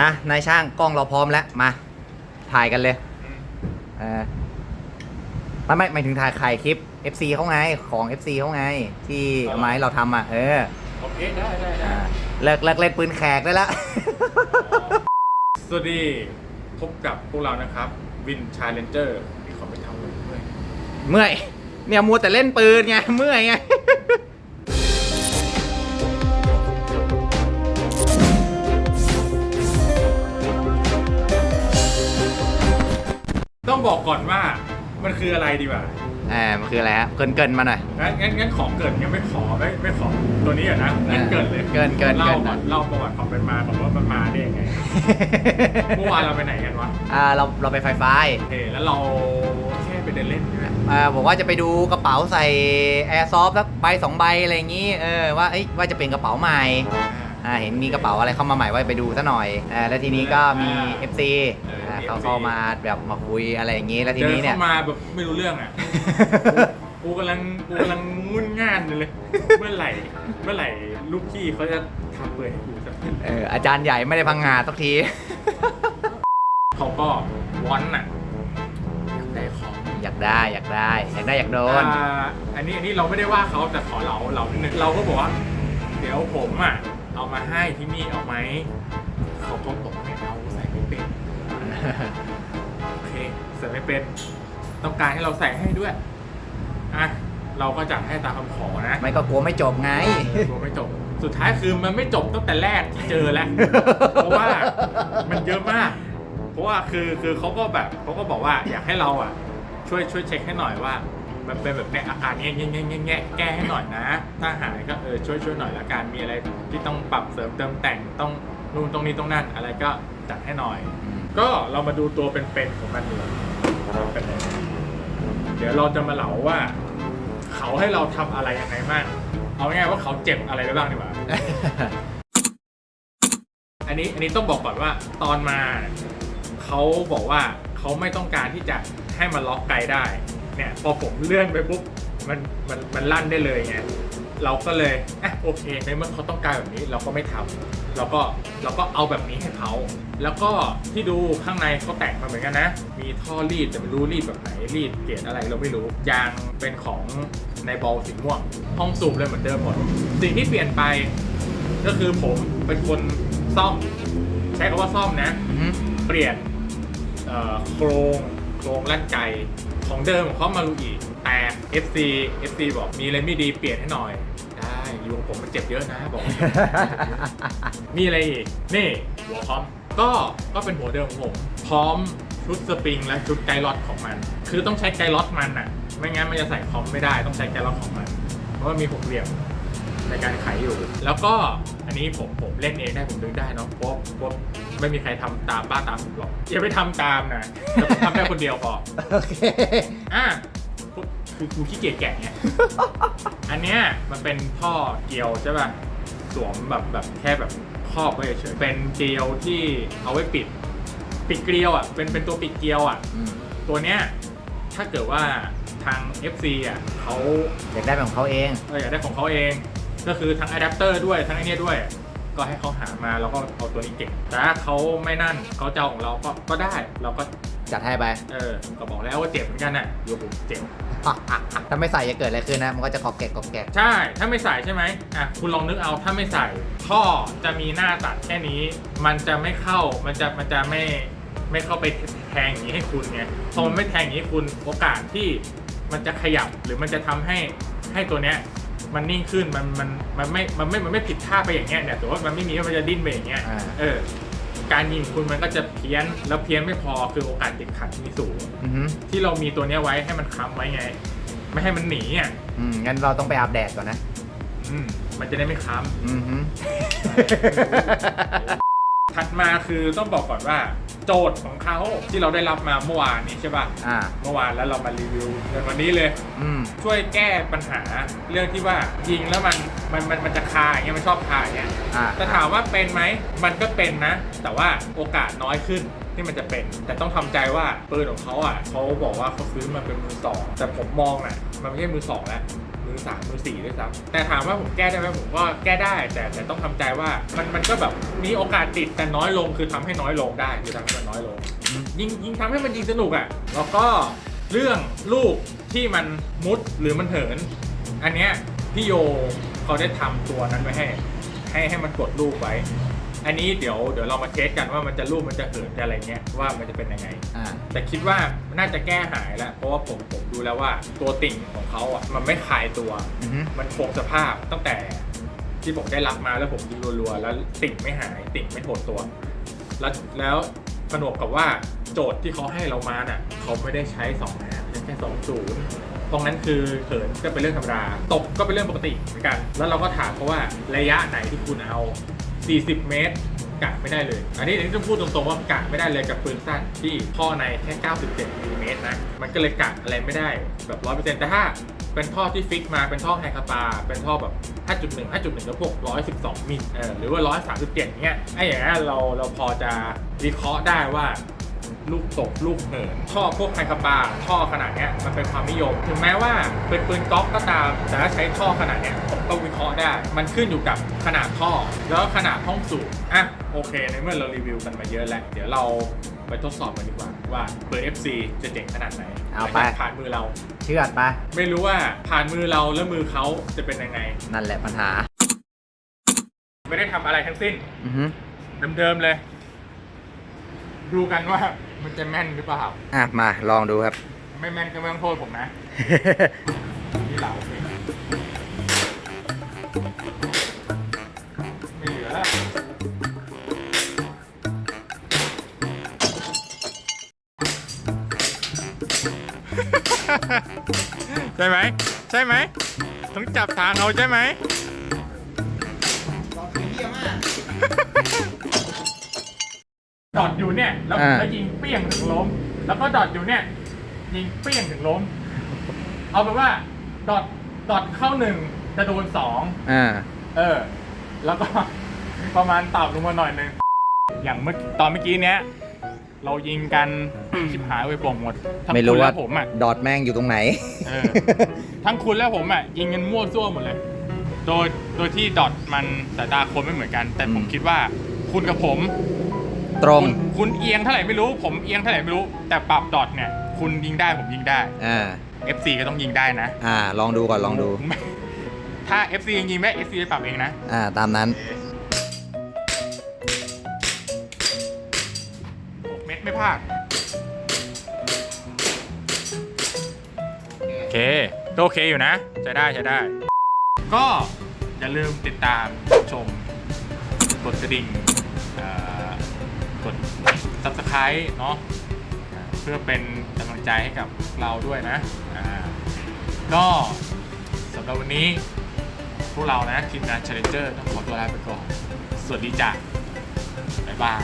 อะนายช่างกล้องเราพร้อมแล้วมา ถ่ายกันเลยอืมเออไม่ไม่หมายถึงถ่ายขายคลิป FC เขาไงของ FC เขาไง ที่เอามาให้เราทำอะเออโอเคได้ได้ได้อ่าเลิกเลิกเล่นปืนแขกได้แล้วสวัสดีพบกับพวกเรานะครับวินชาเลนเจอร์มีขอไปทำเลยด้วยเมื่อยเนี่ยมัวแต่เล่นปืนไงเมื่อยไง ต้องบอกก่อนว่ามันคืออะไรดีกว่าอ่ามันคืออะไรฮะเกินเกินมาหน่อยงั้นงั้นงั้นของเกิดยังไม่ขอไม่ไม่ขอตัวนี้อะนะงั้นเกิดเลยเกินเกินเล่าเกินก่อนเล่าประวัติความเป็นมาก่อนว่ามันมาได้ยังไงเมื่อวานเราไปไหนกันวะอ่าเราเราไปไฟไฟโอเคแล้วเราแค่ไปเดินเล่นใช่ไหมอ่าบอกว่าจะไปดูกระเป๋าใส่แอร์ซอฟสักใบสองใบอะไรอย่างงี้เออว่าเอ้ยว่าจะเป็นกระเป๋าใหม่อ่าเห็นมีกระเป๋าอะไรเข้ามาใหม่ว่าไปดูซะหน่อยอ่าแล้วทีนี้ก็มี FC อ่า เขาเข้ามาแบบมาคุยอะไรอย่างงี้แล้วทีเดินนี้เนี่ย เข้ามาแบบไม่รู้เรื่องอะ กูกำลังกูกำลังงุ่นง่านอยู่เลย เมื่อไหร่ เมื่อไหร่ลูกพี่เขาจะทำเปิดให้กูสักทีเอออาจารย์ใหญ่ไม่ได้พังงาสักที เขาก็วอนน่ะอยากได้ของอยากได้อยากได้ อยากได้อยากโดน อ่าอันนี้อันนี้เราไม่ได้ว่าเขาแต่ขอเราเรานิดนึงเราก็บอกว่า เดี๋ยวผมอะเอามาให้ที่นี่เอาไหมเขาก็บอก โอเคใส่ไม่เป็น ต้องการให้เราใส่ให้ด้วย อะ เราก็จัดให้ตามคำขอนะไม่ก็กลัวไม่จบไงตัวไม่จบ สุดท้ายคือมันไม่จบตั้งแต่แรกที่เจอแล้ว เพราะว่ามันเยอะมาก เพราะว่าคือคือเขาก็แบบเขาก็บอกว่าอยากให้เราอะ ช่วยช่วยเช็คให้หน่อยว่า มันเป็นแบบเนี้ยอาการเงี้ยเงี้ยเงี้ยเงี้ยเงี้ยแก้ให้หน่อยนะ ถ้าหายก็เออช่วยช่วยหน่อยละกันมีอะไรที่ต้องปรับเสริมเติมแต่งต้องนู่นตรงนี้ตรงนั้นอะไรก็จัดให้หน่อย ก็เรามาดูตัวเป็นๆของมันดูเป็นยังไงเดี๋ยวเราจะมาเหลาว่า เขาให้เราทำอะไรยังไงบ้างเอาง่ายๆว่าเขาเจ็บอะไรไปบ้างดีกว่า อันนี้อันนี้ต้องบอกก่อนว่าตอนมาเขาบอกว่าเขาไม่ต้องการที่จะให้มันล็อกไกลได้ เนี่ยพอผมเลื่อนไปปุ๊บมันมันมันลั่นได้เลยไงเราก็เลยอะโอเคในเมื่อเขาต้องการแบบนี้เราก็ไม่ทำ เราก็เราก็เอาแบบนี้ให้เขาแล้วก็ที่ดูข้างในเขาแตกมาเหมือนกันนะ มีท่อรีดแต่ไม่รู้รีดแบบไหนรีดเกรดอะไรเราไม่รู้ยางเป็นของในบอลสีม่วงห้องสูบเลยเหมือนเดิมหมดสิ่งที่เปลี่ยนไป ก็คือผมเป็นคนซ่อม ใช้คำว่าซ่อมนะอือหือเปลี่ยนเอ่อโครงโครงลั่นไกของเดิมของเขามาลูอีแต่ FC FC บอกมีอะไรไม่ดีเปลี่ยนให้หน่อย ได้อยู่ของผมมันเจ็บเยอะนะบอก มีอะไรอีก นี่ หัวคอม ก็ก็เป็นหัวเดิมของผม พร้อมชุดสปริงและชุดไกด์ล็อตของมัน คือต้องใช้ไกด์ล็อตมันอะ ไม่งั้นมันจะใส่คอมไม่ได้ต้องใช้ไกด์ล็อตของมัน เพราะว่ามีหกเหลี่ยมในการไขอยู่ แล้วก็อันนี้ผมผมเล่นเองได้ผมดึงได้เนาะเพราะเพราะไม่มีใครทำตามบ้าตามผมหรอกอย่าไปทำตามนะแต่ผมทำได้คนเดียวพอ โอเค อะ คือกูขี้เกียจแกะไง อันเนี้ยมันเป็นท่อเกลียวใช่ป่ะ สวมแบบแบบแค่แบบครอบไว้เฉยๆเป็นเกลียวที่เอาไว้ปิด ปิดเกลียวอะ เป็นเป็นตัวปิดเกลียวอะอืมตัวเนี้ยถ้าเกิดว่าทาง FC อะเขาอยากได้เป็นของเขาเอง เอออยากได้ของเขาเอง ก็คือทั้งอะแดปเตอร์ด้วยทั้งไอเนี้ยด้วย ก็ให้เขาหามาแล้วก็เอาตัวนี้เก่งแต่ถ้าเขาไม่นั่นเขาจะเอาของเราก็ก็ได้เราก็ จัดให้ไปเออก็บอกแล้วว่าเจ็บเหมือนกันน่ะโยผมเจ็บถ้าไม่ใส่จะเกิดอะไรขึ้นนะ มันก็จะกอกแกกกอกแกกใช่ถ้าไม่ใส่ใช่ไหมอะคุณลองนึกเอาถ้าไม่ใส่ท่อจะมีหน้าตัดแค่นี้ มันจะไม่เข้ามันจะมันจะไม่ไม่เข้าไปแทงอย่างนี้ให้คุณไงพอมันไม่แทงอย่างนี้คุณโอกาสที่มันจะขยับหรือมันจะทำให้ให้ตัวเนี้ยมันนิ่งขึ้นมันมันมันไม่มันไม่มันไม่ผิดท่าไปอย่างเงี้ยเนี่ยแต่ว่ามันไม่มีมันจะดิ้นไปอย่างเงี้ยอ่าเออ การยิงคุณมันก็จะเพี้ยนแล้วเพี้ยนไม่พอคือโอกาสติดขัดมีสูง อือหือที่เรามีตัวเนี้ยไว้ให้มันค้ำไว้ไง ไม่ให้มันหนีอะอืมงั้นเราต้องไปอาบแดดก่อนนะ อืมมันจะได้ไม่ค้ำ อือหือ ถัดมาคือต้องบอกก่อนว่า โจทย์ของเขาที่เราได้รับมาเมื่อวานนี้ใช่ป่ะอ่า เมื่อวานแล้วเรามารีวิวในวันนี้เลย อืม ช่วยแก้ปัญหาเรื่องที่ว่ายิงแล้วมันมันมันมันจะคาอย่างเงี้ยมันชอบคาอย่างเงี้ยอ่า แต่ถามว่าเป็นไหมมันก็เป็นนะ แต่ว่าโอกาสน้อยขึ้นที่มันจะเป็น แต่ต้องทำใจว่าปืนของเขาอะเขาบอกว่าเขาซื้อมาเป็นมือสองแต่ผมมองอะมันไม่ใช่มือสองแล้ว มือมือสามมือสี่ด้วยซ้ำแต่ถามว่าผมแก้ได้ไหมผมก็แก้ได้ แต่แต่ต้องทำใจว่ามันมันก็แบบมีโอกาสติดแต่น้อยลงคือทำให้น้อยลงได้คือทำให้มันน้อยลง ยิงยิงทำให้มันยิงสนุกอะ่ะแล้วก็เรื่องลูกที่มันมุดหรือมันเหิน อันเนี้ยพี่โยเขาได้ทำตัวนั้นไว้ให้ ให้ให้มันกดลูกไว้ อันนี้เดี๋ยวเดี๋ยวเรามาเทสกันว่ามันจะลูกมันจะเหินจะอะไรเงี้ยว่ามันจะเป็นยังไง อ่า แต่คิดว่าน่าจะแก้หายแล้ว เพราะว่าผมผมดูแล้วว่าตัวติ่งของเขาอะมันไม่คลายตัว อือฮึมันคงสภาพตั้งแต่ที่ผมได้รับมาแล้วผมยิงรัวๆ แล้วติ่งไม่หาย ติ่งไม่หดตัว แล้วแล้วผนวกกับว่าโจทย์ที่เขาให้เรามาน่ะเขาไม่ได้ใช้2ห้าใช้แค่สองศูนย์ตรงนั้นคือเขินก็เป็นเรื่องธรรมดาตกก็เป็นเรื่องปกติเหมือนกัน แล้วเราก็ถามเขาว่าระยะไหนที่คุณเอา 40 เมตรกะไม่ได้เลย อันนี้ต้องพูดตรงๆว่ากะไม่ได้เลยกับปืนสั้นที่ท่อในแค่ 97มิลลิเมตรนะ มันก็เลยกะอะไรไม่ได้แบบ100%แต่ถ้าเป็นท่อที่ฟิกมาเป็นท่อไฮคาปา เป็นท่อแบบ 5.1 5.1แล้วพวก 112 มิล เออหรือว่า 137เงี้ย ไอ้อย่างเงี้ยเราเราพอจะวิเคราะห์ได้ว่า ลูกตกลูกเหินท่อพวกไฮคาปาท่อขนาดเนี้ยมันเป็นความนิยม ถึงแม้ว่าเป็นปืนก๊อกก็ตาม แต่ถ้าใช้ท่อขนาดเนี้ยผมก็วิเคราะห์ได้ มันขึ้นอยู่กับขนาดท่อ แล้วขนาดห้องสูบอะโอเค ในเมื่อเรารีวิวกันมาเยอะแล้ว เดี๋ยวเราไปทดสอบกันดีกว่าว่าปืน FC จะเจ๋งขนาดไหนเอาไปหลังจากผ่านมือเรา เชื่อดไปไม่รู้ว่าผ่านมือเราแล้วมือเขาจะเป็นยังไง นั่นแหละปัญหา ไม่ได้ทำอะไรทั้งสิ้นอือฮึเดิมๆเลย ดูกันว่ามันจะแม่นหรือเปล่า อะมาลองดูครับ ไม่แม่นก็ไม่ต้องโทษผมนะ นี่เหลาเองไม่เหลือแล้วใช่ไหม ใช่ไหม ต้องจับทางเอาใช่ไหม อดอยู่เนี่ยแล้วอ่า แล้วยิงเปี้ยงถึงล้ม แล้วก็ดอดอยู่เนี่ยยิงเปี้ยงถึงล้ม เอาเป็นว่าดอดดอดเข้าหนึ่งจะโดนสองอ่า เออ แล้วก็ ประมาณต่ำลงมาหน่อยหนึงอย่างเมื่อตอนเมื่อกี้เนี้ยเรายิงกัน ชิบหายไปโป่งหมดทั้งไม่รู้คุณว่าและผมอะ ดอทแม่งอยู่ตรงไหน เออ ทั้งคุณและผมอะยิงกันมั่วซั่วหมดเลย โดยโดยที่ดอทมันสายตาคนไม่เหมือนกัน แต่ผมอืม คิดว่าคุณกับผม ตรง คุณคุณเอียงเท่าไหร่ไม่รู้ ผมเอียงเท่าไหร่ไม่รู้ แต่ปรับดอทเนี่ย คุณยิงได้ผมยิงได้ อ่า FC ก็ต้องยิงได้นะ อ่า ลองดูก่อนลองดูไม่ถ้า FC ยังยิงไม่ FC จะปรับเองนะ อ่า ตามนั้นหกเม็ดไม่พลาด โอเคก็โอเคอยู่นะ จะได้จะได้ ก็อย่าลืมติดตามชม กดกระดิ่งเอ่อ กด subscribe เนาะเพื่อเป็นกำลังใจให้กับเราด้วยนะก็สำหรับวันนี้พวกเรานะทีมงาน Challenger ต้องขอตัวลาไปก่อน สวัสดีจ้ะบ๊ายบาย